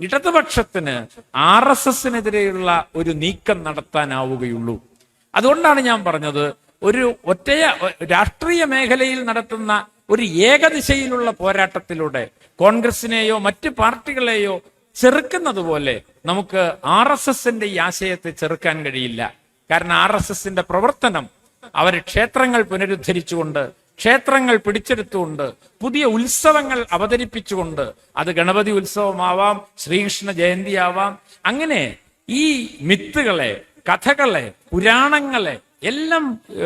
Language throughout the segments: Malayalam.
ഇടതുപക്ഷത്തിന് ആർ എസ് എസിനെതിരെയുള്ള ഒരു നീക്കം നടത്താനാവുകയുള്ളൂ. അതുകൊണ്ടാണ് ഞാൻ പറഞ്ഞത് ഒരു ഒറ്റയ രാഷ്ട്രീയ മേഖലയിൽ നടത്തുന്ന ഒരു ഏകദിശയിലുള്ള പോരാട്ടത്തിലൂടെ കോൺഗ്രസിനെയോ മറ്റ് പാർട്ടികളെയോ ചെറുക്കുന്നത് പോലെ നമുക്ക് ആർ എസ് എസിന്റെ ഈ ആശയത്തെ ചെറുക്കാൻ കഴിയില്ല. കാരണം ആർ എസ് എസിന്റെ പ്രവർത്തനം അവർ ക്ഷേത്രങ്ങൾ പുനരുദ്ധരിച്ചുകൊണ്ട് ക്ഷേത്രങ്ങൾ പിടിച്ചെടുത്തുകൊണ്ട് പുതിയ ഉത്സവങ്ങൾ അവതരിപ്പിച്ചുകൊണ്ട് അത് ഗണപതി ഉത്സവമാവാം ശ്രീകൃഷ്ണ ജയന്തിയാവാം. അങ്ങനെ ഈ മിത്തുകളെ കഥകളെ പുരാണങ്ങളെ എല്ലാം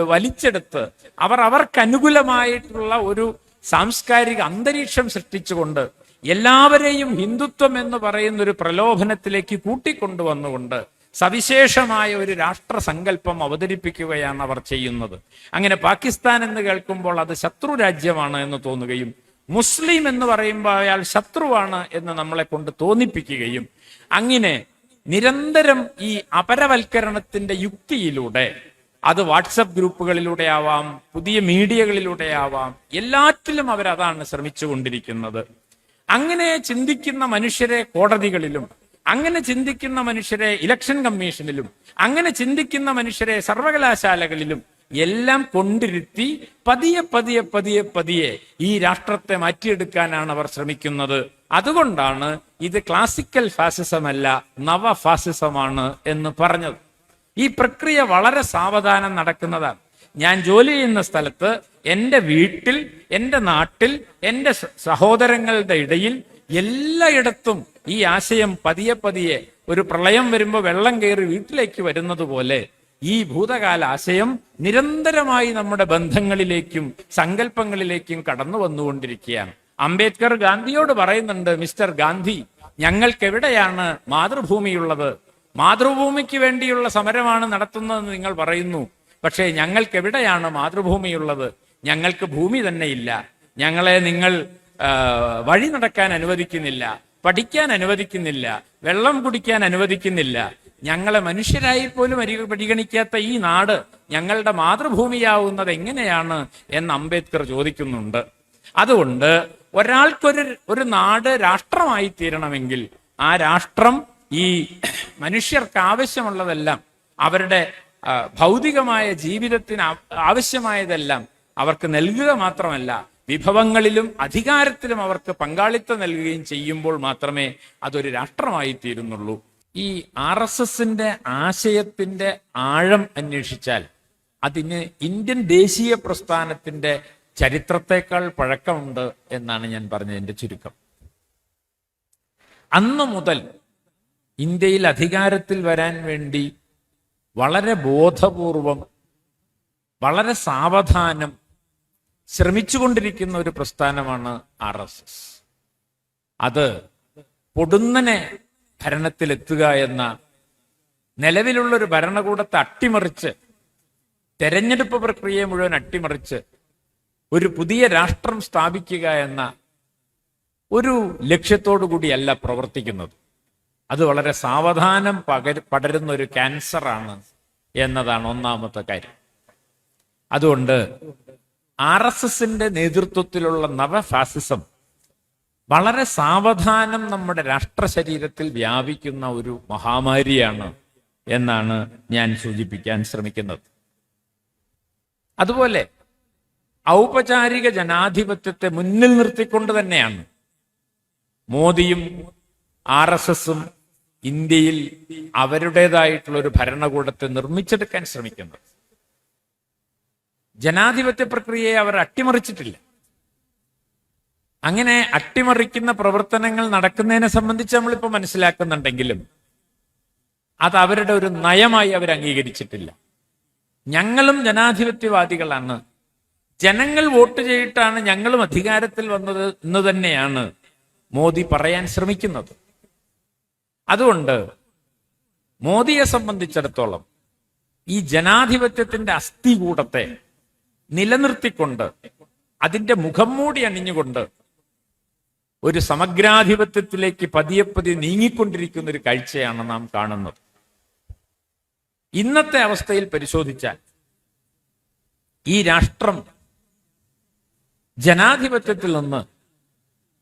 വലിച്ചെടുത്ത് അവർ അവർക്കനുകൂലമായിട്ടുള്ള ഒരു സാംസ്കാരിക അന്തരീക്ഷം സൃഷ്ടിച്ചുകൊണ്ട് എല്ലാവരെയും ഹിന്ദുത്വം എന്ന് പറയുന്ന ഒരു പ്രലോഭനത്തിലേക്ക് കൂട്ടിക്കൊണ്ടുവന്നുകൊണ്ട് സവിശേഷമായ ഒരു രാഷ്ട്ര സങ്കല്പം അവതരിപ്പിക്കുകയാണ് അവർ ചെയ്യുന്നത്. അങ്ങനെ പാകിസ്ഥാൻ എന്ന് കേൾക്കുമ്പോൾ അത് ശത്രു രാജ്യമാണ് എന്ന് തോന്നുകയും മുസ്ലിം എന്ന് പറയുമ്പോൾ അയാൾ ശത്രുവാണ് എന്ന് നമ്മളെ കൊണ്ട് തോന്നിപ്പിക്കുകയും അങ്ങനെ നിരന്തരം ഈ അപരവൽക്കരണത്തിന്റെ യുക്തിയിലൂടെ അത് വാട്സപ്പ് ഗ്രൂപ്പുകളിലൂടെ ആവാം പുതിയ മീഡിയകളിലൂടെ ആവാം എല്ലാറ്റിലും അവരതാണ് ശ്രമിച്ചുകൊണ്ടിരിക്കുന്നത്. അങ്ങനെ ചിന്തിക്കുന്ന മനുഷ്യരെ കോടതികളിലും അങ്ങനെ ചിന്തിക്കുന്ന മനുഷ്യരെ ഇലക്ഷൻ കമ്മീഷനിലും അങ്ങനെ ചിന്തിക്കുന്ന മനുഷ്യരെ സർവകലാശാലകളിലും എല്ലാം കൊണ്ടിരുത്തി പതിയെ പതിയെ പതിയെ പതിയെ ഈ രാഷ്ട്രത്തെ മാറ്റിയെടുക്കാനാണ് അവർ ശ്രമിക്കുന്നത്. അതുകൊണ്ടാണ് ഇത് ക്ലാസിക്കൽ ഫാസിസം അല്ല നവ ഫാസിസമാണ് എന്ന് പറഞ്ഞത്. ഈ പ്രക്രിയ വളരെ സാവധാനം നടക്കുന്നതാണ്. ഞാൻ ജോലി ചെയ്യുന്ന സ്ഥലത്ത് എന്റെ വീട്ടിൽ എന്റെ നാട്ടിൽ എന്റെ സഹോദരങ്ങളുടെ ഇടയിൽ എല്ലായിടത്തും ഈ ആശയം പതിയെ പതിയെ ഒരു പ്രളയം വരുമ്പോൾ വെള്ളം കയറി വീട്ടിലേക്ക് വരുന്നത് പോലെ ഈ ഭൂതകാല ആശയം നിരന്തരമായി നമ്മുടെ ബന്ധങ്ങളിലേക്കും സങ്കല്പങ്ങളിലേക്കും കടന്നു വന്നുകൊണ്ടിരിക്കുകയാണ്. അംബേദ്കർ ഗാന്ധിയോട് പറയുന്നുണ്ട് മിസ്റ്റർ ഗാന്ധി ഞങ്ങൾക്ക് എവിടെയാണ് മാതൃഭൂമിയുള്ളത്? മാതൃഭൂമിക്ക് വേണ്ടിയുള്ള സമരമാണ് നടത്തുന്നതെന്ന് നിങ്ങൾ പറയുന്നു. പക്ഷേ ഞങ്ങൾക്ക് എവിടെയാണ് മാതൃഭൂമിയുള്ളത്? ഞങ്ങൾക്ക് ഭൂമി തന്നെ ഇല്ല ഞങ്ങളെ നിങ്ങൾ വഴി നടക്കാൻ അനുവദിക്കുന്നില്ല. പഠിക്കാൻ അനുവദിക്കുന്നില്ല വെള്ളം കുടിക്കാൻ അനുവദിക്കുന്നില്ല. ഞങ്ങളെ മനുഷ്യരായി പോലും അരി- പരിഗണിക്കാത്ത ഈ നാട് ഞങ്ങളുടെ മാതൃഭൂമിയാവുന്നത് എങ്ങനെയാണ് എന്ന് അംബേദ്കർ ചോദിക്കുന്നുണ്ട്. അതുകൊണ്ട് ഒരാൾക്കൊരു ഒരു നാട് രാഷ്ട്രമായി തീരണമെങ്കിൽ ആ രാഷ്ട്രം ഈ മനുഷ്യർക്ക് ആവശ്യമുള്ളതെല്ലാം അവരുടെ ഭൗതികമായ ജീവിതത്തിന് ആവശ്യമായതെല്ലാം അവർക്ക് നൽകുക മാത്രമല്ല വിഭവങ്ങളിലും അധികാരത്തിലും അവർക്ക് പങ്കാളിത്തം നൽകുകയും ചെയ്യുമ്പോൾ മാത്രമേ അതൊരു രാഷ്ട്രമായി തീരുന്നുള്ളൂ ഈ ആർ എസ് എസിന്റെ ആശയത്തിന്റെ ആഴം അന്വേഷിച്ചാൽ അതിന് ഇന്ത്യൻ ദേശീയ പ്രസ്ഥാനത്തിന്റെ ചരിത്രത്തെക്കാൾ പഴക്കമുണ്ട് എന്നാണ് ഞാൻ പറഞ്ഞതിന്റെ ചുരുക്കം. അന്ന് മുതൽ ഇന്ത്യയിൽ അധികാരത്തിൽ വരാൻ വേണ്ടി വളരെ ബോധപൂർവം വളരെ സാവധാനം ശ്രമിച്ചുകൊണ്ടിരിക്കുന്ന ഒരു പ്രസ്ഥാനമാണ് ആർ എസ് എസ്. അത് പൊടുന്നനെ ഭരണത്തിലെത്തുക എന്ന നിലവിലുള്ള ഒരു ഭരണകൂടത്തെ അട്ടിമറിച്ച് തെരഞ്ഞെടുപ്പ് പ്രക്രിയയെ മുഴുവൻ അട്ടിമറിച്ച് ഒരു പുതിയ രാഷ്ട്രം സ്ഥാപിക്കുക എന്ന ഒരു ലക്ഷ്യത്തോടു കൂടിയല്ല പ്രവർത്തിക്കുന്നത്. അത് വളരെ സാവധാനം പകര പടരുന്ന ഒരു ക്യാൻസറാണ് എന്നതാണ് ഒന്നാമത്തെ കാര്യം. അതുകൊണ്ട് ആർ എസ് എസിന്റെ നേതൃത്വത്തിലുള്ള നവഫാസിസം വളരെ സാവധാനം നമ്മുടെ രാഷ്ട്ര ശരീരത്തിൽ വ്യാപിക്കുന്ന ഒരു മഹാമാരിയാണ് എന്നാണ് ഞാൻ സൂചിപ്പിക്കാൻ ശ്രമിക്കുന്നത്. അതുപോലെ ഔപചാരിക ജനാധിപത്യത്തെ മുന്നിൽ നിർത്തിക്കൊണ്ട് തന്നെയാണ് മോദിയും ആർ എസ് എസും ഇന്ത്യയിൽ അവരുടേതായിട്ടുള്ള ഒരു ഭരണകൂടത്തെ നിർമ്മിച്ചെടുക്കാൻ ശ്രമിക്കുന്നത്. ജനാധിപത്യ പ്രക്രിയയെ അവർ അട്ടിമറിച്ചിട്ടില്ല. അങ്ങനെ അട്ടിമറിക്കുന്ന പ്രവർത്തനങ്ങൾ നടക്കുന്നതിനെ സംബന്ധിച്ച് നമ്മളിപ്പോൾ മനസ്സിലാക്കുന്നുണ്ടെങ്കിലും അത് അവരുടെ ഒരു നയമായി അവർ അംഗീകരിച്ചിട്ടില്ല. ഞങ്ങളും ജനാധിപത്യവാദികളാണ്. ജനങ്ങൾ വോട്ട് ചെയ്തിട്ടാണ് ഞങ്ങളും അധികാരത്തിൽ വന്നത് എന്ന് തന്നെയാണ് മോദി പറയാൻ ശ്രമിക്കുന്നത്. അതുകൊണ്ട് മോദിയെ സംബന്ധിച്ചിടത്തോളം ഈ ജനാധിപത്യത്തിന്റെ അസ്ഥികൂടത്തെ നിലനിർത്തിക്കൊണ്ട് അതിന്റെ മുഖം മൂടി അണിഞ്ഞുകൊണ്ട് ഒരു സമഗ്രാധിപത്യത്തിലേക്ക് പതിയെ പതിയെ നീങ്ങിക്കൊണ്ടിരിക്കുന്ന ഒരു കാഴ്ചയാണ് നാം കാണുന്നത്. ഇന്നത്തെ അവസ്ഥയിൽ പരിശോധിച്ചാൽ ഈ രാഷ്ട്രം ജനാധിപത്യത്തിൽ നിന്ന്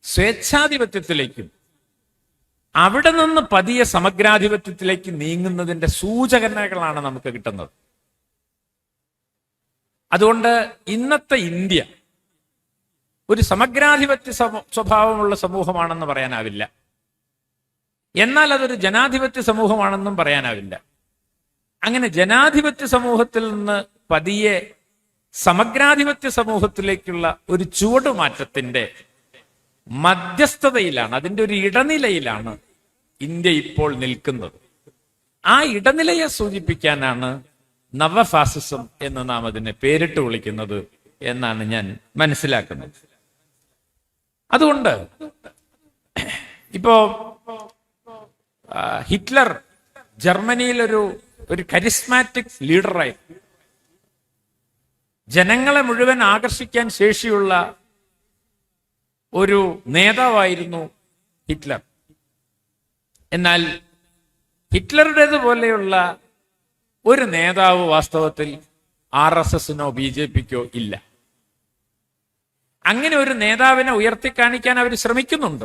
സ്വേച്ഛാധിപത്യത്തിലേക്കും അവിടെ നിന്ന് പതിയെ സമഗ്രാധിപത്യത്തിലേക്ക് നീങ്ങുന്നതിന്റെ സൂചകങ്ങളാണ് നമുക്ക് കിട്ടുന്നത്. അതുകൊണ്ട് ഇന്നത്തെ ഇന്ത്യ ഒരു സമഗ്രാധിപത്യ സ്വഭാവമുള്ള സമൂഹമാണെന്ന് പറയാനാവില്ല. എന്നാൽ അതൊരു ജനാധിപത്യ സമൂഹമാണെന്നും പറയാനാവില്ല. അങ്ങനെ ജനാധിപത്യ സമൂഹത്തിൽ നിന്ന് പതിയെ സമഗ്രാധിപത്യ സമൂഹത്തിലേക്കുള്ള ഒരു ചുവടുമാറ്റത്തിന്റെ മധ്യസ്ഥതയിലാണ് അതിന്റെ ഒരു ഇടനിലയിലാണ് ഇന്ത്യ ഇപ്പോൾ നിൽക്കുന്നത്. ആ ഇടനിലയെ സൂചിപ്പിക്കാനാണ് നവഫാസിസം എന്ന് നാം അതിനെ പേരിട്ട് വിളിക്കുന്നത് എന്നാണ് ഞാൻ മനസ്സിലാക്കുന്നത്. അതുകൊണ്ട് ഇപ്പോ ഹിറ്റ്ലർ ജർമ്മനിയിൽ ഒരു ഒരു കരിസ്മാറ്റിക് ലീഡറായി. ജനങ്ങളെ മുഴുവൻ ആകർഷിക്കാൻ ശേഷിയുള്ള ഒരു നേതാവായിരുന്നു ഹിറ്റ്ലർ. എന്നാൽ ഹിറ്റ്ലറുടേത് പോലെയുള്ള ഒരു നേതാവ് വാസ്തവത്തിൽ ആർ എസ് എസിനോ ബി ജെ പിക്കോ ഇല്ല. അങ്ങനെ ഒരു നേതാവിനെ ഉയർത്തിക്കാണിക്കാൻ അവർ ശ്രമിക്കുന്നുണ്ട്.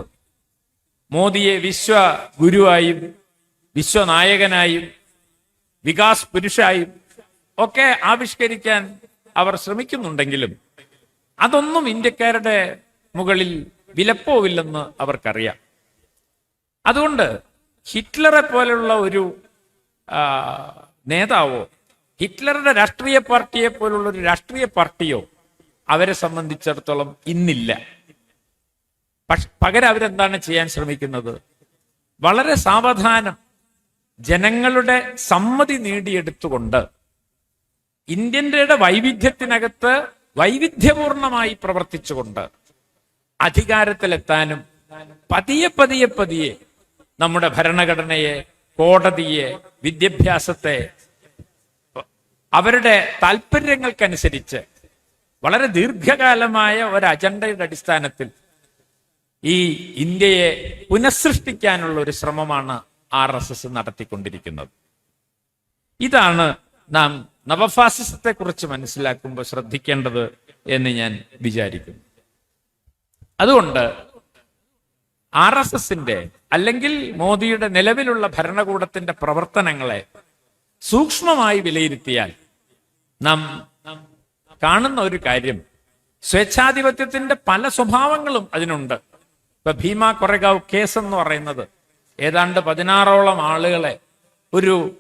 മോദിയെ വിശ്വ ഗുരുവായും വിശ്വനായകനായും വികാസ് പുരുഷായും ഒക്കെ ആവിഷ്കരിക്കാൻ അവർ ശ്രമിക്കുന്നുണ്ടെങ്കിലും അതൊന്നും ഇന്ത്യക്കാരുടെ മുകളിൽ വിലപ്പോവില്ലെന്ന് അവർക്കറിയാം. അതുകൊണ്ട് ഹിറ്റ്ലറെ പോലെയുള്ള ഒരു നേതാവോ? ഹിറ്റ്ലറുടെ രാഷ്ട്രീയ പാർട്ടിയെ പോലുള്ള ഒരു രാഷ്ട്രീയ പാർട്ടിയോ അവരെ സംബന്ധിച്ചിടത്തോളം ഇന്നില്ല. പക്ഷ പകരം അവരെന്താണ് ചെയ്യാൻ ശ്രമിക്കുന്നത്? വളരെ സാവധാനം ജനങ്ങളുടെ സമ്മതി നേടിയെടുത്തുകൊണ്ട് ഇന്ത്യന്റെ വൈവിധ്യത്തിനകത്ത് വൈവിധ്യപൂർണമായി പ്രവർത്തിച്ചുകൊണ്ട് അധികാരത്തിലെത്താനും പതിയെ പതിയെ പതിയെ നമ്മുടെ ഭരണഘടനയെ കോടതിയെ വിദ്യാഭ്യാസത്തെ അവരുടെ താല്പര്യങ്ങൾക്കനുസരിച്ച് വളരെ ദീർഘകാലമായ ഒരു അജണ്ടയുടെ അടിസ്ഥാനത്തിൽ ഈ ഇന്ത്യയെ പുനഃസൃഷ്ടിക്കാനുള്ള ഒരു ശ്രമമാണ് ആർ എസ് എസ് നടത്തിക്കൊണ്ടിരിക്കുന്നത്. ഇതാണ് നാം നവഫാസിസത്തെ കുറിച്ച് മനസ്സിലാക്കുമ്പോൾ ശ്രദ്ധിക്കേണ്ടത് എന്ന് ഞാൻ വിചാരിക്കുന്നു. അതുകൊണ്ട് ആർ എസ് എസിന്റെ അല്ലെങ്കിൽ മോദിയുടെ നിലവിലുള്ള ഭരണകൂടത്തിന്റെ പ്രവർത്തനങ്ങളെ സൂക്ഷ്മമായി വിലയിരുത്തിയാൽ നാം കാണുന്ന ഒരു കാര്യം. സ്വേച്ഛാധിപത്യത്തിന്റെ പല സ്വഭാവങ്ങളും അതിനുണ്ട്. ഇപ്പൊ ഭീമ കൊറേഗാവ് കേസ് എന്ന് പറയുന്നത് ഏതാണ്ട് പതിനാറോളം ആളുകളെ ഒരു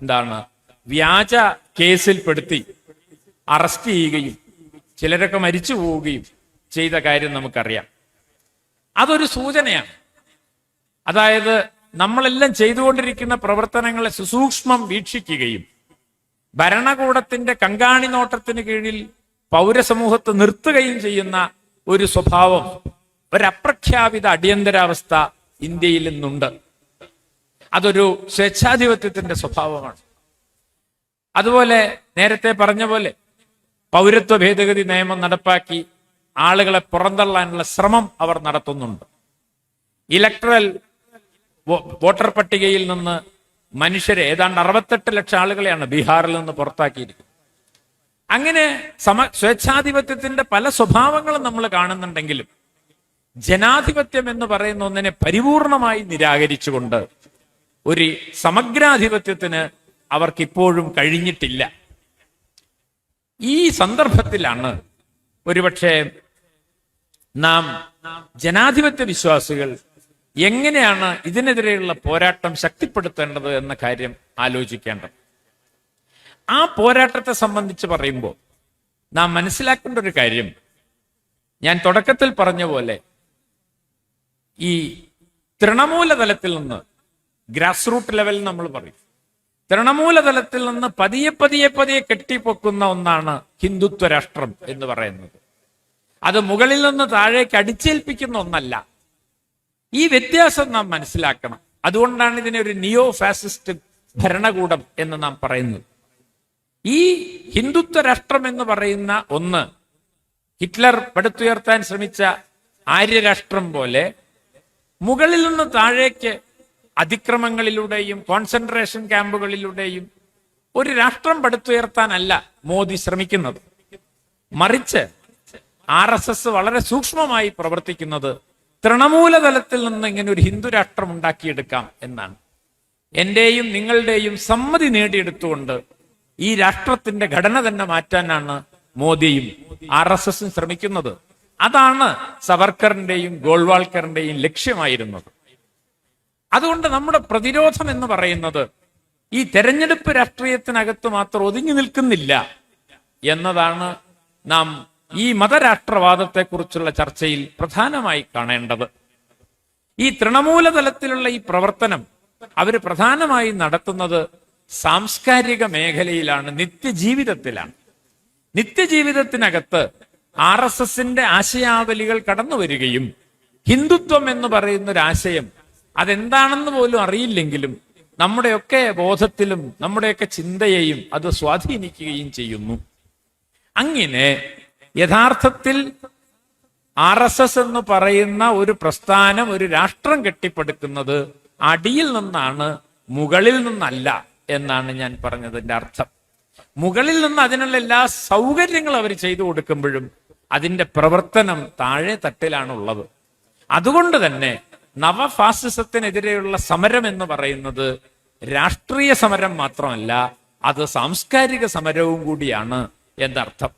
എന്താണ് വ്യാജ കേസിൽപ്പെടുത്തി അറസ്റ്റ് ചെയ്യുകയും ചിലരൊക്കെ മരിച്ചു പോവുകയും ചെയ്ത കാര്യം നമുക്കറിയാം. അതൊരു സൂചനയാണ്. അതായത് നമ്മളെല്ലാം ചെയ്തുകൊണ്ടിരിക്കുന്ന പ്രവർത്തനങ്ങളെ സുസൂക്ഷ്മം വീക്ഷിക്കുകയും ഭരണകൂടത്തിന്റെ കങ്കാണി നോട്ടത്തിന് കീഴിൽ പൗരസമൂഹത്തെ നിർത്തുകയും ചെയ്യുന്ന ഒരു സ്വഭാവം ഒരപ്രഖ്യാപിത അടിയന്തരാവസ്ഥ ഇന്ത്യയിൽ നിന്നുണ്ട്. അതൊരു സ്വേച്ഛാധിപത്യത്തിന്റെ സ്വഭാവമാണ്. അതുപോലെ നേരത്തെ പറഞ്ഞ പോലെ പൗരത്വ ഭേദഗതി നിയമം നടപ്പാക്കി ആളുകളെ പുറന്തള്ളാനുള്ള ശ്രമം അവർ നടത്തുന്നുണ്ട്. ഇലക്ട്രൽ വോട്ടർ പട്ടികയിൽ നിന്ന് മനുഷ്യരെ ഏതാണ്ട് അറുപത്തെട്ട് ലക്ഷം ആളുകളെയാണ് ബീഹാറിൽ നിന്ന് പുറത്താക്കിയിരിക്കുന്നത്. അങ്ങനെ സമ സ്വേച്ഛാധിപത്യത്തിന്റെ പല സ്വഭാവങ്ങളും നമ്മൾ കാണുന്നുണ്ടെങ്കിലും ജനാധിപത്യം എന്ന് പറയുന്ന ഒന്നിനെ പരിപൂർണമായി നിരാകരിച്ചുകൊണ്ട് ഒരു സമഗ്രാധിപത്യത്തിന് അവർക്കിപ്പോഴും കഴിഞ്ഞിട്ടില്ല. ഈ സന്ദർഭത്തിലാണ് ഒരുപക്ഷെ നാം ജനാധിപത്യ വിശ്വാസികൾ എങ്ങനെയാണ് ഇതിനെതിരെയുള്ള പോരാട്ടം ശക്തിപ്പെടുത്തേണ്ടത് എന്ന കാര്യം ആലോചിക്കേണ്ടത്? ആ പോരാട്ടത്തെ സംബന്ധിച്ച് പറയുമ്പോൾ നാം മനസ്സിലാക്കേണ്ട ഒരു കാര്യം. ഞാൻ തുടക്കത്തിൽ പറഞ്ഞ പോലെ ഈ തൃണമൂല തലത്തിൽ നിന്ന് ഗ്രാസ് റൂട്ട് ലെവൽ നമ്മൾ പറയും. തൃണമൂല തലത്തിൽ നിന്ന് പതിയെ പതിയെ പതിയെ കെട്ടിപ്പൊക്കുന്ന ഒന്നാണ് ഹിന്ദുത്വ രാഷ്ട്രം എന്ന് പറയുന്നത്. അത് മുകളിൽ നിന്ന് താഴേക്ക് അടിച്ചേൽപ്പിക്കുന്ന ഒന്നല്ല. ഈ വ്യത്യാസം നാം മനസ്സിലാക്കണം. അതുകൊണ്ടാണ് ഇതിനെ ഒരു നിയോ ഫാസിസ്റ്റ് ഭരണകൂടം എന്ന് നാം പറയുന്നത്. ഈ ഹിന്ദുത്വ രാഷ്ട്രം എന്ന് പറയുന്ന ഒന്ന് ഹിറ്റ്ലർ പടുത്തുയർത്താൻ ശ്രമിച്ച ആര്യരാഷ്ട്രം പോലെ മുകളിൽ നിന്ന് താഴേക്ക് അതിക്രമങ്ങളിലൂടെയും കോൺസെൻട്രേഷൻ ക്യാമ്പുകളിലൂടെയും ഒരു രാഷ്ട്രം പടുത്തുയർത്താനല്ല മോദി ശ്രമിക്കുന്നത്. മറിച്ച് ആർ വളരെ സൂക്ഷ്മമായി പ്രവർത്തിക്കുന്നത് തൃണമൂല തലത്തിൽ നിന്ന് ഇങ്ങനെ ഒരു ഹിന്ദു രാഷ്ട്രം ഉണ്ടാക്കിയെടുക്കാം എന്നാണ്. എന്റെയും നിങ്ങളുടെയും സമ്മതി നേടിയെടുത്തുകൊണ്ട് ഈ രാഷ്ട്രത്തിന്റെ ഘടന തന്നെ മാറ്റാനാണ് മോദിയും ആർ എസ് എസും ശ്രമിക്കുന്നത്. അതാണ് സവർക്കറിന്റെയും ഗോൾവാൾക്കറിന്റെയും ലക്ഷ്യമായിരുന്നത്. അതുകൊണ്ട് നമ്മുടെ പ്രതിരോധം എന്ന് പറയുന്നത് ഈ തെരഞ്ഞെടുപ്പ് രാഷ്ട്രീയത്തിനകത്ത് മാത്രം ഒതുങ്ങി നിൽക്കുന്നില്ല എന്നതാണ് നാം ഈ മതരാഷ്ട്രവാദത്തെക്കുറിച്ചുള്ള ചർച്ചയിൽ പ്രധാനമായി കാണേണ്ടത് ഈ തൃണമൂല തലത്തിലുള്ള ഈ പ്രവർത്തനം അവർ പ്രധാനമായി നടത്തുന്നത് സാംസ്കാരിക മേഖലയിലാണ് നിത്യജീവിതത്തിലാണ്. നിത്യജീവിതത്തിനകത്ത് ആർ എസ് എസിന്റെ ആശയാവലികൾ കടന്നു വരികയും ഹിന്ദുത്വം എന്ന് പറയുന്ന ആശയം അതെന്താണെന്ന് പോലും അറിയില്ലെങ്കിലും നമ്മുടെയൊക്കെ ബോധത്തിലും നമ്മുടെയൊക്കെ ചിന്തയെയും അത് സ്വാധീനിക്കുകയും ചെയ്യുന്നു. അങ്ങനെ യഥാർത്ഥത്തിൽ ആർ എസ് എസ് എന്ന് പറയുന്ന ഒരു പ്രസ്ഥാനം ഒരു രാഷ്ട്രം കെട്ടിപ്പടുക്കുന്നത് അടിയിൽ നിന്നാണ് മുകളിൽ നിന്നല്ല എന്നാണ് ഞാൻ പറഞ്ഞതിന്റെ അർത്ഥം. മുകളിൽ നിന്ന് അതിനുള്ള എല്ലാ സൗകര്യങ്ങളും അവർ ചെയ്തു കൊടുക്കുമ്പോഴും അതിന്റെ പ്രവർത്തനം താഴെ തട്ടിലാണുള്ളത് അതുകൊണ്ട് തന്നെ നവഫാസിസത്തിനെതിരെയുള്ള സമരം എന്ന് പറയുന്നത് രാഷ്ട്രീയ സമരം മാത്രമല്ല അത് സാംസ്കാരിക സമരവും കൂടിയാണ് എന്നർത്ഥം.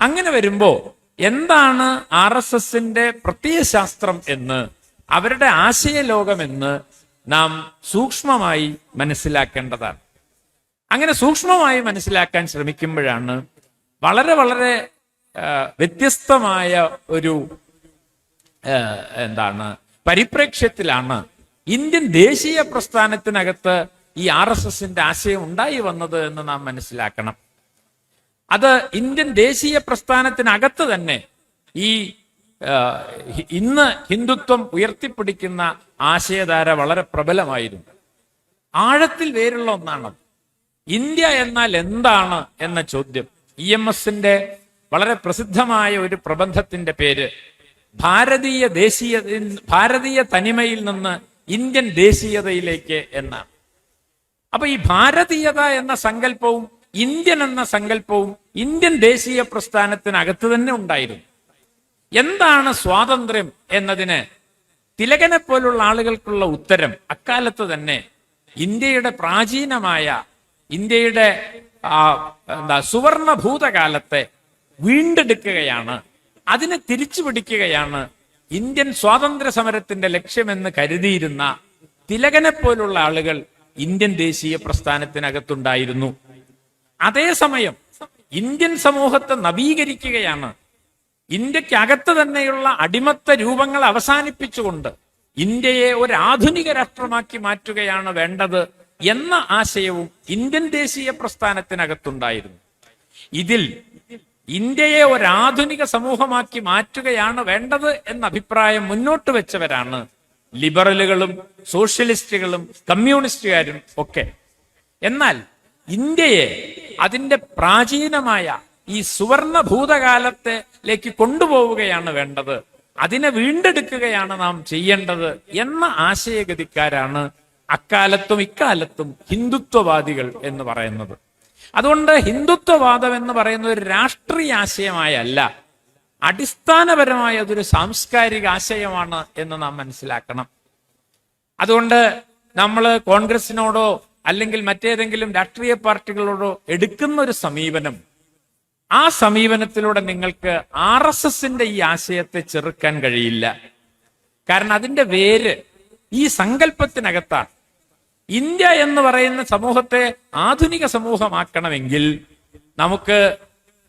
അങ്ങനെ വരുമ്പോ എന്താണ് ആർ എസ് എസിന്റെ പ്രത്യയശാസ്ത്രം എന്ന് അവരുടെ ആശയലോകമെന്ന് നാം സൂക്ഷ്മമായി മനസ്സിലാക്കേണ്ടതാണ്. അങ്ങനെ സൂക്ഷ്മമായി മനസ്സിലാക്കാൻ ശ്രമിക്കുമ്പോഴാണ് വളരെ വളരെ വ്യത്യസ്തമായ ഒരു എന്താണ് പരിപ്രേക്ഷ്യത്തിലാണ് ഇന്ത്യൻ ദേശീയ പ്രസ്ഥാനത്തിനകത്ത് ഈ ആർ എസ് എസിന്റെ ആശയം ഉണ്ടായി വന്നത് എന്ന് നാം മനസ്സിലാക്കണം. അത് ഇന്ത്യൻ ദേശീയ പ്രസ്ഥാനത്തിനകത്ത് തന്നെ ഈ ഇന്ന് ഹിന്ദുത്വം ഉയർത്തിപ്പിടിക്കുന്ന ആശയധാര വളരെ പ്രബലമായിരുന്നു ആഴത്തിൽ വേരുള്ള ഒന്നാണത്. ഇന്ത്യ എന്നാൽ എന്താണ് എന്ന ചോദ്യം. ഇ എം എസിന്റെ വളരെ പ്രസിദ്ധമായ ഒരു പ്രബന്ധത്തിന്റെ പേര് ഭാരതീയ ദേശീയ ഭാരതീയ തനിമയിൽ നിന്ന് ഇന്ത്യൻ ദേശീയതയിലേക്ക് എന്നാണ്. അപ്പൊ ഈ ഭാരതീയത എന്ന സങ്കല്പവും ഇന്ത്യൻ എന്ന സങ്കല്പവും ഇന്ത്യൻ ദേശീയ പ്രസ്ഥാനത്തിനകത്ത് തന്നെ ഉണ്ടായിരുന്നു. എന്താണ് സ്വാതന്ത്ര്യം എന്നതിന് തിലകനെ പോലുള്ള ആളുകൾക്കുള്ള ഉത്തരം അക്കാലത്ത് തന്നെ ഇന്ത്യയുടെ പ്രാചീനമായ ഇന്ത്യയുടെ എന്താ സുവർണ ഭൂതകാലത്തെ വീണ്ടെടുക്കുകയാണ് അതിനെ തിരിച്ചു പിടിക്കുകയാണ് ഇന്ത്യൻ സ്വാതന്ത്ര്യ സമരത്തിന്റെ ലക്ഷ്യമെന്ന് കരുതിയിരുന്ന തിലകനെ പോലുള്ള ആളുകൾ ഇന്ത്യൻ ദേശീയ പ്രസ്ഥാനത്തിനകത്തുണ്ടായിരുന്നു. അതേസമയം ഇന്ത്യൻ സമൂഹത്തെ നവീകരിക്കുകയാണ്. ഇന്ത്യക്കകത്ത് തന്നെയുള്ള അടിമത്ത രൂപങ്ങൾ അവസാനിപ്പിച്ചുകൊണ്ട് ഇന്ത്യയെ ഒരു ആധുനിക രാഷ്ട്രമാക്കി മാറ്റുകയാണ് വേണ്ടത് എന്ന ആശയവും ഇന്ത്യൻ ദേശീയ പ്രസ്ഥാനത്തിനകത്തുണ്ടായിരുന്നു. ഇതിൽ ഇന്ത്യയെ ഒരു ആധുനിക സമൂഹമാക്കി മാറ്റുകയാണ് വേണ്ടത് എന്ന അഭിപ്രായം മുന്നോട്ട് വെച്ചവരാണ് ലിബറലുകളും സോഷ്യലിസ്റ്റുകളും കമ്മ്യൂണിസ്റ്റുകാരും ഒക്കെ. എന്നാൽ ഇന്ത്യയെ അതിന്റെ പ്രാചീനമായ ഈ സുവർണ ഭൂതകാലത്തിലേക്ക് കൊണ്ടുപോവുകയാണ് വേണ്ടത്. അതിനെ വീണ്ടെടുക്കുകയാണ് നാം ചെയ്യേണ്ടത് എന്ന ആശയഗതിക്കാരാണ് അക്കാലത്തും ഇക്കാലത്തും ഹിന്ദുത്വവാദികൾ എന്ന് പറയുന്നത്. അതുകൊണ്ട് ഹിന്ദുത്വവാദം എന്ന് പറയുന്ന ഒരു രാഷ്ട്രീയ ആശയമായല്ല അടിസ്ഥാനപരമായ അതൊരു സാംസ്കാരിക ആശയമാണ് എന്ന് നാം മനസ്സിലാക്കണം. അതുകൊണ്ട് നമ്മൾ കോൺഗ്രസിനോടോ അല്ലെങ്കിൽ മറ്റേതെങ്കിലും രാഷ്ട്രീയ പാർട്ടികളോടോ എടുക്കുന്ന ഒരു സമീപനം ആ സമീപനത്തിലൂടെ നിങ്ങൾക്ക് ആർ എസ് എസിന്റെ ഈ ആശയത്തെ ചെറുക്കാൻ കഴിയില്ല. കാരണം അതിന്റെ വേര് ഈ സങ്കല്പത്തിനകത്താണ്. ഇന്ത്യ എന്ന് പറയുന്ന സമൂഹത്തെ ആധുനിക സമൂഹമാക്കണമെങ്കിൽ നമുക്ക്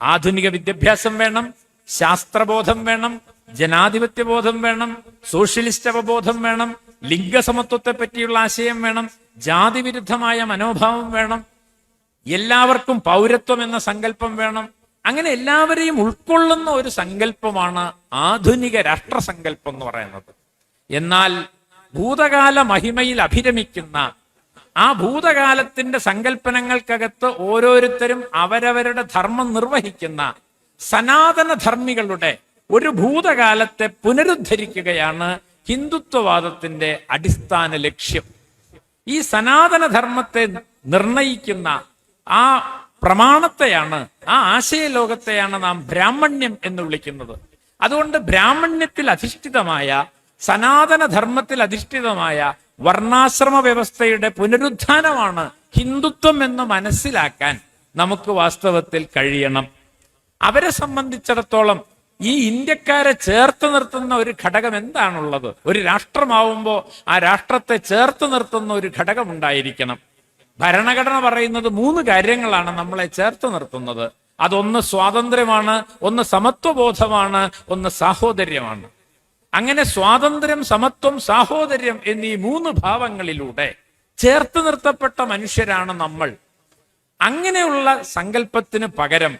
ആധുനിക വിദ്യാഭ്യാസം വേണം ശാസ്ത്രബോധം വേണം ജനാധിപത്യ ബോധം വേണം സോഷ്യലിസ്റ്റ് അവബോധം വേണം ലിംഗസമത്വത്തെ പറ്റിയുള്ള ആശയം വേണം ജാതി വിരുദ്ധമായ മനോഭാവം വേണം. എല്ലാവർക്കും പൗരത്വം എന്ന സങ്കല്പം വേണം. അങ്ങനെ എല്ലാവരെയും ഉൾക്കൊള്ളുന്ന ഒരു സങ്കല്പമാണ് ആധുനിക രാഷ്ട്രസങ്കല്പം എന്ന് പറയുന്നത്. എന്നാൽ ഭൂതകാല മഹിമയിൽ അഭിരമിക്കുന്ന ആ ഭൂതകാലത്തിന്റെ സങ്കല്പനങ്ങൾക്കകത്ത് ഓരോരുത്തരും അവരവരുടെ ധർമ്മം നിർവഹിക്കുന്ന സനാതന ധർമ്മികളുടെ ഒരു ഭൂതകാലത്തെ പുനരുദ്ധരിക്കുകയാണ് ഹിന്ദുത്വവാദത്തിന്റെ അടിസ്ഥാന ലക്ഷ്യം. ഈ സനാതനധർമ്മത്തെ നിർണയിക്കുന്ന ആ പ്രമാണത്തെയാണ് ആ ആശയലോകത്തെയാണ് നാം ബ്രാഹ്മണ്യം എന്ന് വിളിക്കുന്നത്. അതുകൊണ്ട് ബ്രാഹ്മണ്യത്തിൽ അധിഷ്ഠിതമായ സനാതനധർമ്മത്തിൽ അധിഷ്ഠിതമായ വർണാശ്രമ വ്യവസ്ഥയുടെ പുനരുദ്ധാനമാണ് ഹിന്ദുത്വം എന്ന് മനസ്സിലാക്കാൻ നമുക്ക് വാസ്തവത്തിൽ കഴിയണം. അവരെ സംബന്ധിച്ചിടത്തോളം ഈ ഇന്ത്യക്കാരെ ചേർത്ത് നിർത്തുന്ന ഒരു ഘടകം എന്താണുള്ളത്? ഒരു രാഷ്ട്രമാവുമ്പോൾ ആ രാഷ്ട്രത്തെ ചേർത്ത് നിർത്തുന്ന ഒരു ഘടകം ഉണ്ടായിരിക്കണം. ഭരണഘടന പറയുന്നത് മൂന്ന് കാര്യങ്ങളാണ് നമ്മളെ ചേർത്ത് നിർത്തുന്നത്. അതൊന്ന് സ്വാതന്ത്ര്യമാണ് ഒന്ന് സമത്വബോധമാണ് ഒന്ന് സാഹോദര്യമാണ്. അങ്ങനെ സ്വാതന്ത്ര്യം സമത്വം സാഹോദര്യം എന്നീ മൂന്ന് ഭാവങ്ങളിലൂടെ ചേർത്ത് നിർത്തപ്പെട്ട മനുഷ്യരാണ് നമ്മൾ. അങ്ങനെയുള്ള സങ്കല്പത്തിന് പകരം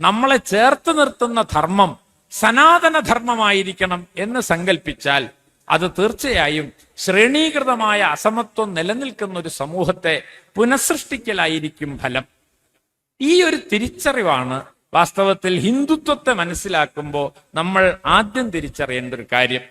നമ്മളെ ചേർത്ത് നിർത്തുന്ന ധർമ്മം സനാതന ധർമ്മമായിരിക്കണം എന്ന് സങ്കല്പിച്ചാൽ അത് തീർച്ചയായും ശ്രേണീകൃതമായ അസമത്വം നിലനിൽക്കുന്ന ഒരു സമൂഹത്തെ പുനഃസൃഷ്ടിക്കലായിരിക്കും ഫലം. ഈ ഒരു തിരിച്ചറിവാണ് വാസ്തവത്തിൽ ഹിന്ദുത്വത്തെ മനസ്സിലാക്കുമ്പോൾ നമ്മൾ ആദ്യം തിരിച്ചറിയേണ്ട ഒരു കാര്യം.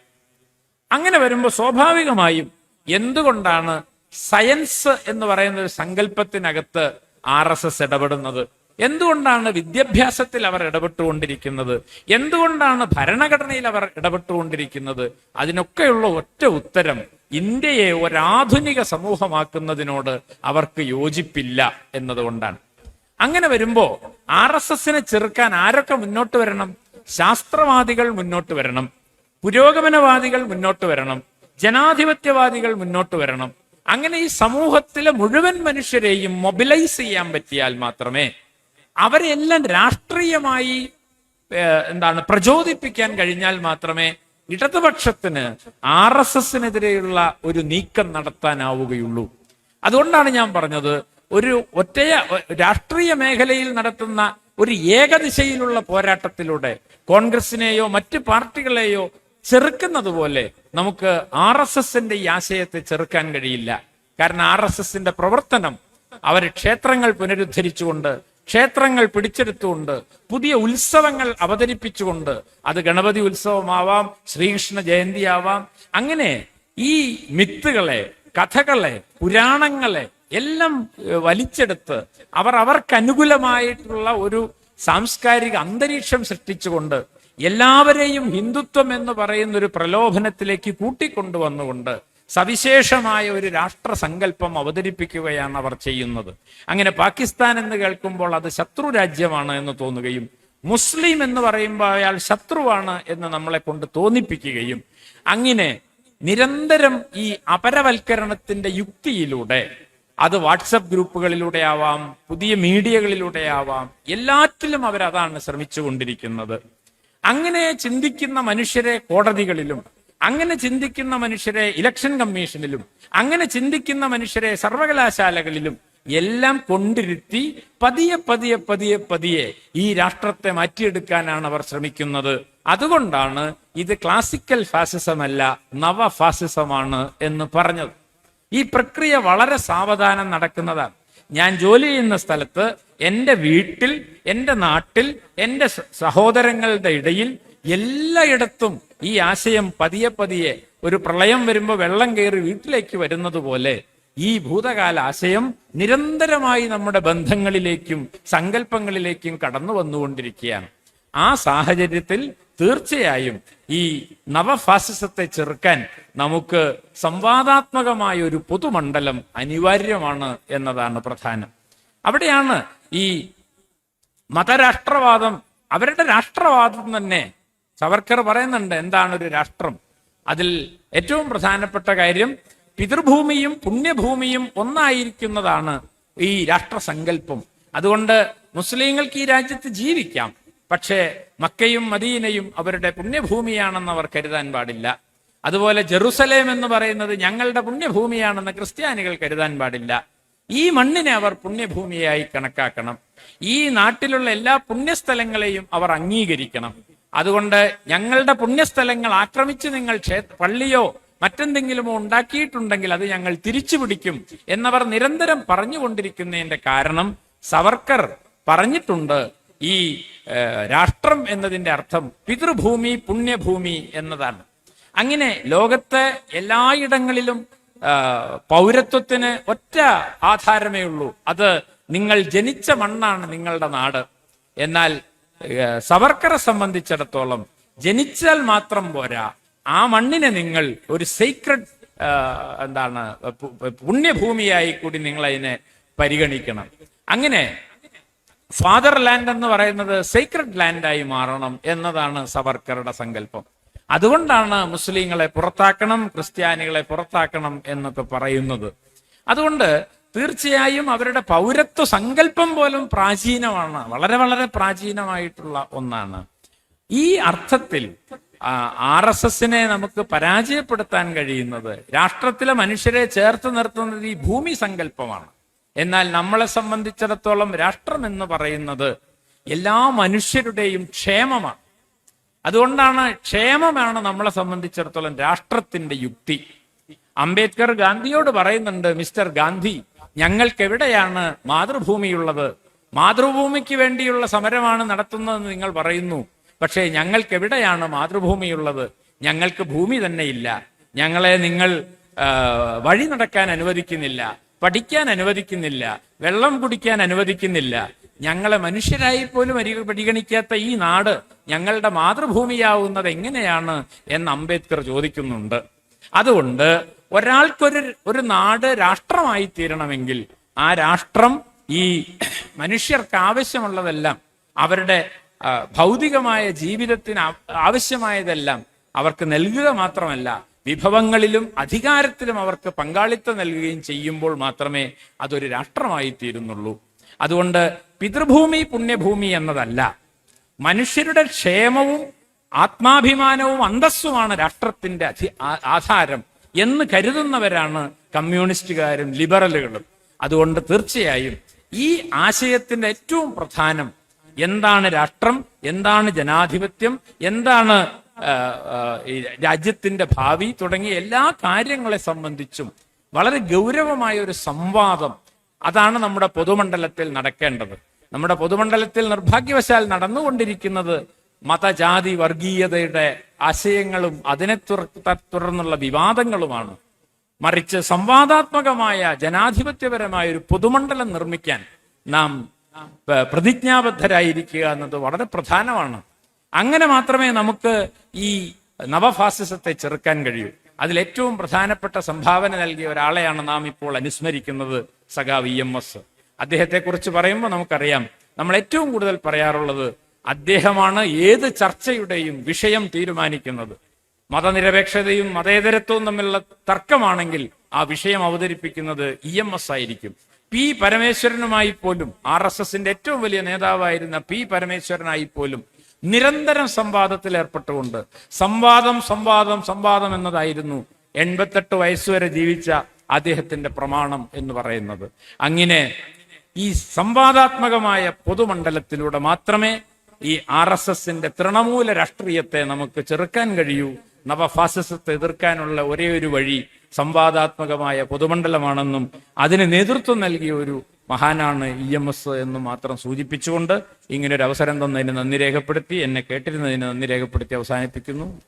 അങ്ങനെ വരുമ്പോൾ സ്വാഭാവികമായും എന്തുകൊണ്ടാണ് സയൻസ് എന്ന് പറയുന്ന ഒരു സങ്കല്പത്തിനകത്ത് ആർ എസ് എസ് ഇടപെടുന്നത്? എന്തുകൊണ്ടാണ് വിദ്യാഭ്യാസത്തിൽ അവർ ഇടപെട്ടുകൊണ്ടിരിക്കുന്നത്? എന്തുകൊണ്ടാണ് ഭരണഘടനയിൽ അവർ ഇടപെട്ടുകൊണ്ടിരിക്കുന്നത്? അതിനൊക്കെയുള്ള ഒറ്റ ഉത്തരം ഇന്ത്യയെ ഒരാധുനിക സമൂഹമാക്കുന്നതിനോട് അവർക്ക് യോജിപ്പില്ല എന്നതുകൊണ്ടാണ്. അങ്ങനെ വരുമ്പോ ആർ എസ് എസിനെ ചെറുക്കാൻ ആരൊക്കെ മുന്നോട്ട് വരണം? ശാസ്ത്രവാദികൾ മുന്നോട്ട് വരണം പുരോഗമനവാദികൾ മുന്നോട്ട് വരണം ജനാധിപത്യവാദികൾ മുന്നോട്ട് വരണം. അങ്ങനെ ഈ സമൂഹത്തിലെ മുഴുവൻ മനുഷ്യരെയും മൊബിലൈസ് ചെയ്യാൻ പറ്റിയാൽ മാത്രമേ അവരെല്ലാം രാഷ്ട്രീയമായി എന്താണ് പ്രചോദിപ്പിക്കാൻ കഴിഞ്ഞാൽ മാത്രമേ ഇടതുപക്ഷത്തിന് ആർ എസ് എസിനെതിരെയുള്ള ഒരു നീക്കം നടത്താനാവുകയുള്ളൂ. അതുകൊണ്ടാണ് ഞാൻ പറഞ്ഞത് ഒരു ഒറ്റയ രാഷ്ട്രീയ മേഖലയിൽ നടത്തുന്ന ഒരു ഏകദിശയിലുള്ള പോരാട്ടത്തിലൂടെ കോൺഗ്രസിനെയോ മറ്റ് പാർട്ടികളെയോ ചെറുക്കുന്നത് പോലെ നമുക്ക് ആർ എസ് എസിന്റെ ഈ ആശയത്തെ ചെറുക്കാൻ കഴിയില്ല. കാരണം ആർ എസ് എസിന്റെ പ്രവർത്തനം അവർ ക്ഷേത്രങ്ങൾ പുനരുദ്ധരിച്ചുകൊണ്ട് ക്ഷേത്രങ്ങൾ പിടിച്ചെടുത്തുകൊണ്ട് പുതിയ ഉത്സവങ്ങൾ അവതരിപ്പിച്ചുകൊണ്ട് അത് ഗണപതി ഉത്സവമാവാം ശ്രീകൃഷ്ണ ജയന്തിയാവാം. അങ്ങനെ ഈ മിത്തുകളെ കഥകളെ പുരാണങ്ങളെ എല്ലാം വലിച്ചെടുത്ത് അവർ അവർക്കനുകൂലമായിട്ടുള്ള ഒരു സാംസ്കാരിക അന്തരീക്ഷം സൃഷ്ടിച്ചുകൊണ്ട് എല്ലാവരെയും ഹിന്ദുത്വം എന്ന് പറയുന്ന ഒരു പ്രലോഭനത്തിലേക്ക് കൂട്ടിക്കൊണ്ടുവന്നുകൊണ്ട് സവിശേഷമായ ഒരു രാഷ്ട്ര സങ്കല്പം അവതരിപ്പിക്കുകയാണ് അവർ ചെയ്യുന്നത്. അങ്ങനെ പാകിസ്ഥാൻ എന്ന് കേൾക്കുമ്പോൾ അത് ശത്രു രാജ്യമാണ് എന്ന് തോന്നുകയും മുസ്ലിം എന്ന് പറയുമ്പോൾ അയാൾ ശത്രുവാണ് എന്ന് നമ്മളെ കൊണ്ട് തോന്നിപ്പിക്കുകയും അങ്ങനെ നിരന്തരം ഈ അപരവൽക്കരണത്തിന്റെ യുക്തിയിലൂടെ അത് വാട്സപ്പ് ഗ്രൂപ്പുകളിലൂടെ ആവാം പുതിയ മീഡിയകളിലൂടെ ആവാം എല്ലാറ്റിലും അവരതാണ് ശ്രമിച്ചുകൊണ്ടിരിക്കുന്നത്. അങ്ങനെ ചിന്തിക്കുന്ന മനുഷ്യരെ കോടതികളിലും അങ്ങനെ ചിന്തിക്കുന്ന മനുഷ്യരെ ഇലക്ഷൻ കമ്മീഷനിലും അങ്ങനെ ചിന്തിക്കുന്ന മനുഷ്യരെ സർവകലാശാലകളിലും എല്ലാം കൊണ്ടിരുത്തി പതിയെ പതിയെ പതിയെ പതിയെ ഈ രാഷ്ട്രത്തെ മാറ്റിയെടുക്കാനാണ് അവർ ശ്രമിക്കുന്നത്. അതുകൊണ്ടാണ് ഇത് ക്ലാസിക്കൽ ഫാസിസം അല്ല നവ ഫാസിസമാണ് എന്ന് പറഞ്ഞത്. ഈ പ്രക്രിയ വളരെ സാവധാനം നടക്കുന്നതാണ്. ഞാൻ ജോലി ചെയ്യുന്ന സ്ഥലത്ത് എന്റെ വീട്ടിൽ എന്റെ നാട്ടിൽ എന്റെ സഹോദരങ്ങളുടെ ഇടയിൽ എല്ലായിടത്തും ഈ ആശയം പതിയെ പതിയെ ഒരു പ്രളയം വരുമ്പോൾ വെള്ളം കയറി വീട്ടിലേക്ക് വരുന്നത് പോലെ ഈ ഭൂതകാല ആശയം നിരന്തരമായി നമ്മുടെ ബന്ധങ്ങളിലേക്കും സങ്കല്പങ്ങളിലേക്കും കടന്നു വന്നുകൊണ്ടിരിക്കുകയാണ്. ആ സാഹചര്യത്തിൽ തീർച്ചയായും ഈ നവഫാസിസത്തെ ചെറുക്കാൻ നമുക്ക് സംവാദാത്മകമായ ഒരു പൊതുമണ്ഡലം അനിവാര്യമാണ് എന്നതാണ് പ്രധാനം. അവിടെയാണ് ഈ മതരാഷ്ട്രവാദം അവരുടെ രാഷ്ട്രവാദം തന്നെ സവർക്കർ പറയുന്നുണ്ട് എന്താണ് ഒരു രാഷ്ട്രം? അതിൽ ഏറ്റവും പ്രധാനപ്പെട്ട കാര്യം പിതൃഭൂമിയും പുണ്യഭൂമിയും ഒന്നായിരിക്കുന്നതാണ് ഈ രാഷ്ട്രസങ്കല്പം. അതുകൊണ്ട് മുസ്ലിങ്ങൾക്ക് ഈ രാജ്യത്ത് ജീവിക്കാം. പക്ഷേ മക്കയും മദീനയും അവരുടെ പുണ്യഭൂമിയാണെന്ന് അവർ കരുതാൻ പാടില്ല. അതുപോലെ ജെറുസലേം എന്ന് പറയുന്നത് ഞങ്ങളുടെ പുണ്യഭൂമിയാണെന്ന് ക്രിസ്ത്യാനികൾ കരുതാൻ പാടില്ല. ഈ മണ്ണിനെ അവർ പുണ്യഭൂമിയായി കണക്കാക്കണം. ഈ നാട്ടിലുള്ള എല്ലാ പുണ്യസ്ഥലങ്ങളെയും അവർ അംഗീകരിക്കണം. അതുകൊണ്ട് ഞങ്ങളുടെ പുണ്യസ്ഥലങ്ങൾ ആക്രമിച്ച് നിങ്ങൾ പള്ളിയോ മറ്റെന്തെങ്കിലുമോ ഉണ്ടാക്കിയിട്ടുണ്ടെങ്കിൽ അത് ഞങ്ങൾ തിരിച്ചു പിടിക്കും എന്നവർ നിരന്തരം പറഞ്ഞുകൊണ്ടിരിക്കുന്നതിന്റെ കാരണം സവർക്കർ പറഞ്ഞിട്ടുണ്ട് ഈ രാഷ്ട്രം എന്നതിന്റെ അർത്ഥം പിതൃഭൂമി പുണ്യഭൂമി എന്നതാണ്. അങ്ങനെ ലോകത്തെ എല്ലായിടങ്ങളിലും പൗരത്വത്തിന് ഒറ്റ ആധാരമേ ഉള്ളൂ. അത് നിങ്ങൾ ജനിച്ച മണ്ണാണ് നിങ്ങളുടെ നാട്. എന്നാൽ സവർക്കറെ സംബന്ധിച്ചിടത്തോളം ജനിച്ചാൽ മാത്രം പോരാ. ആ മണ്ണിനെ നിങ്ങൾ ഒരു സീക്രട്ട് എന്താണ് പുണ്യഭൂമിയായി കൂടി നിങ്ങൾ അതിനെ പരിഗണിക്കണം. അങ്ങനെ ഫാദർ ലാൻഡ് എന്ന് പറയുന്നത് സീക്രട്ട് ലാൻഡായി മാറണം എന്നതാണ് സവർക്കറുടെ സങ്കല്പം. അതുകൊണ്ടാണ് മുസ്ലിങ്ങളെ പുറത്താക്കണം ക്രിസ്ത്യാനികളെ പുറത്താക്കണം എന്നൊക്കെ പറയുന്നത്. അതുകൊണ്ട് തീർച്ചയായും അവരുടെ പൗരത്വ സങ്കല്പം പോലും പ്രാചീനമാണ്. വളരെ വളരെ പ്രാചീനമായിട്ടുള്ള ഒന്നാണ്. ഈ അർത്ഥത്തിൽ ആർ എസ് എസിനെ നമുക്ക് പരാജയപ്പെടുത്താൻ കഴിയുന്നത് രാഷ്ട്രത്തിലെ മനുഷ്യരെ ചേർത്ത് നിർത്തുന്നത് ഈ ഭൂമി സങ്കല്പമാണ്. എന്നാൽ നമ്മളെ സംബന്ധിച്ചിടത്തോളം രാഷ്ട്രം എന്ന് പറയുന്നത് എല്ലാ മനുഷ്യരുടെയും ക്ഷേമമാണ്. അതുകൊണ്ടാണ് ക്ഷേമമാണ് നമ്മളെ സംബന്ധിച്ചിടത്തോളം രാഷ്ട്രത്തിന്റെ യുക്തി. അംബേദ്കർ ഗാന്ധിയോട് പറയുന്നുണ്ട് മിസ്റ്റർ ഗാന്ധി ഞങ്ങൾക്ക് എവിടെയാണ് മാതൃഭൂമിയുള്ളത്? മാതൃഭൂമിക്ക് വേണ്ടിയുള്ള സമരമാണ് നടത്തുന്നതെന്ന് നിങ്ങൾ പറയുന്നു. പക്ഷേ ഞങ്ങൾക്കെവിടെയാണ് മാതൃഭൂമിയുള്ളത്? ഞങ്ങൾക്ക് ഭൂമി തന്നെ ഇല്ല ഞങ്ങളെ നിങ്ങൾ വഴി നടക്കാൻ അനുവദിക്കുന്നില്ല പഠിക്കാൻ അനുവദിക്കുന്നില്ല വെള്ളം കുടിക്കാൻ അനുവദിക്കുന്നില്ല. ഞങ്ങളെ മനുഷ്യരായി പോലും പരിഗണിക്കാത്ത ഈ നാട് ഞങ്ങളുടെ മാതൃഭൂമിയാവുന്നത് എങ്ങനെയാണ് എന്ന് അംബേദ്കർ ചോദിക്കുന്നുണ്ട്. അതുകൊണ്ട് ഒരാൾക്കൊരു ഒരു നാട് രാഷ്ട്രമായി തീരണമെങ്കിൽ ആ രാഷ്ട്രം ഈ മനുഷ്യർക്ക് ആവശ്യമുള്ളതെല്ലാം അവരുടെ ഭൗതികമായ ജീവിതത്തിന് ആവശ്യമായതെല്ലാം അവർക്ക് നൽകുക മാത്രമല്ല വിഭവങ്ങളിലും അധികാരത്തിലും അവർക്ക് പങ്കാളിത്തം നൽകുകയും ചെയ്യുമ്പോൾ മാത്രമേ അതൊരു രാഷ്ട്രമായി തീരുന്നുള്ളൂ. അതുകൊണ്ട് പിതൃഭൂമി പുണ്യഭൂമി എന്നതല്ല മനുഷ്യരുടെ ക്ഷേമവും ആത്മാഭിമാനവും അന്തസ്സുമാണ് രാഷ്ട്രത്തിന്റെ ആധാരം. എന്ന് കരുതുന്നവരാണ് കമ്മ്യൂണിസ്റ്റുകാരും ലിബറലുകളും. അതുകൊണ്ട് തീർച്ചയായും ഈ ആശയത്തിന്റെ ഏറ്റവും പ്രധാനം എന്താണ് രാഷ്ട്രം എന്താണ് ജനാധിപത്യം എന്താണ് രാജ്യത്തിന്റെ ഭാവി തുടങ്ങിയ എല്ലാ കാര്യങ്ങളെ സംബന്ധിച്ചും വളരെ ഗൗരവമായ ഒരു സംവാദം അതാണ് നമ്മുടെ പൊതുമണ്ഡലത്തിൽ നടക്കേണ്ടത്. നമ്മുടെ പൊതുമണ്ഡലത്തിൽ നിർഭാഗ്യവശാൽ നടന്നുകൊണ്ടിരിക്കുന്നത് മതജാതി വർഗീയതയുടെ ആശയങ്ങളും അതിനെ തുടർന്നുള്ള വിവാദങ്ങളുമാണ്. മറിച്ച് സംവാദാത്മകമായ ജനാധിപത്യപരമായ ഒരു പൊതുമണ്ഡലം നിർമ്മിക്കാൻ നാം പ്രതിജ്ഞാബദ്ധരായിരിക്കുക എന്നത് വളരെ പ്രധാനമാണ്. അങ്ങനെ മാത്രമേ നമുക്ക് ഈ നവഫാസിസത്തെ ചെറുക്കാൻ കഴിയൂ. അതിൽ ഏറ്റവും പ്രധാനപ്പെട്ട സംഭാവന നൽകിയ ഒരാളെയാണ് നാം ഇപ്പോൾ അനുസ്മരിക്കുന്നത് സഖാവ് ഇ എം എസ്. അദ്ദേഹത്തെ കുറിച്ച് പറയുമ്പോൾ നമുക്കറിയാം. നമ്മൾ ഏറ്റവും കൂടുതൽ പറയാറുള്ളത് അദ്ദേഹമാണ് ഏത് ചർച്ചയുടെയും വിഷയം തീരുമാനിക്കുന്നത്. മതനിരപേക്ഷതയും മതേതരത്വവും തമ്മിലുള്ള തർക്കമാണെങ്കിൽ ആ വിഷയം അവതരിപ്പിക്കുന്നത് ഇ എം എസ് ആയിരിക്കും. പി പരമേശ്വരനുമായി പോലും ആർ എസ് എസിന്റെ ഏറ്റവും വലിയ നേതാവായിരുന്ന പി പരമേശ്വരനായി പോലും നിരന്തരം സംവാദത്തിൽ ഏർപ്പെട്ടുകൊണ്ട് സംവാദം സംവാദം സംവാദം എന്നതായിരുന്നു എൺപത്തെട്ട് വയസ്സുവരെ ജീവിച്ച അദ്ദേഹത്തിന്റെ പ്രമാണം എന്ന് പറയുന്നത്. അങ്ങനെ ഈ സംവാദാത്മകമായ പൊതുമണ്ഡലത്തിലൂടെ മാത്രമേ ഈ ആർ എസ് എസിന്റെ തൃണമൂല രാഷ്ട്രീയത്തെ നമുക്ക് ചെറുക്കാൻ കഴിയൂ. നവഫാസിസത്തെ എതിർക്കാനുള്ള ഒരേ ഒരു വഴി സംവാദാത്മകമായ പൊതുമണ്ഡലമാണെന്നും അതിന് നേതൃത്വം നൽകിയ ഒരു മഹാനാണ് ഇ എം എസ് എന്ന് മാത്രം സൂചിപ്പിച്ചുകൊണ്ട് ഇങ്ങനൊരു അവസരം തന്നതിന് നന്ദി രേഖപ്പെടുത്തി എന്നെ കേട്ടിരുന്നതിന് നന്ദി രേഖപ്പെടുത്തി അവസാനിപ്പിക്കുന്നു.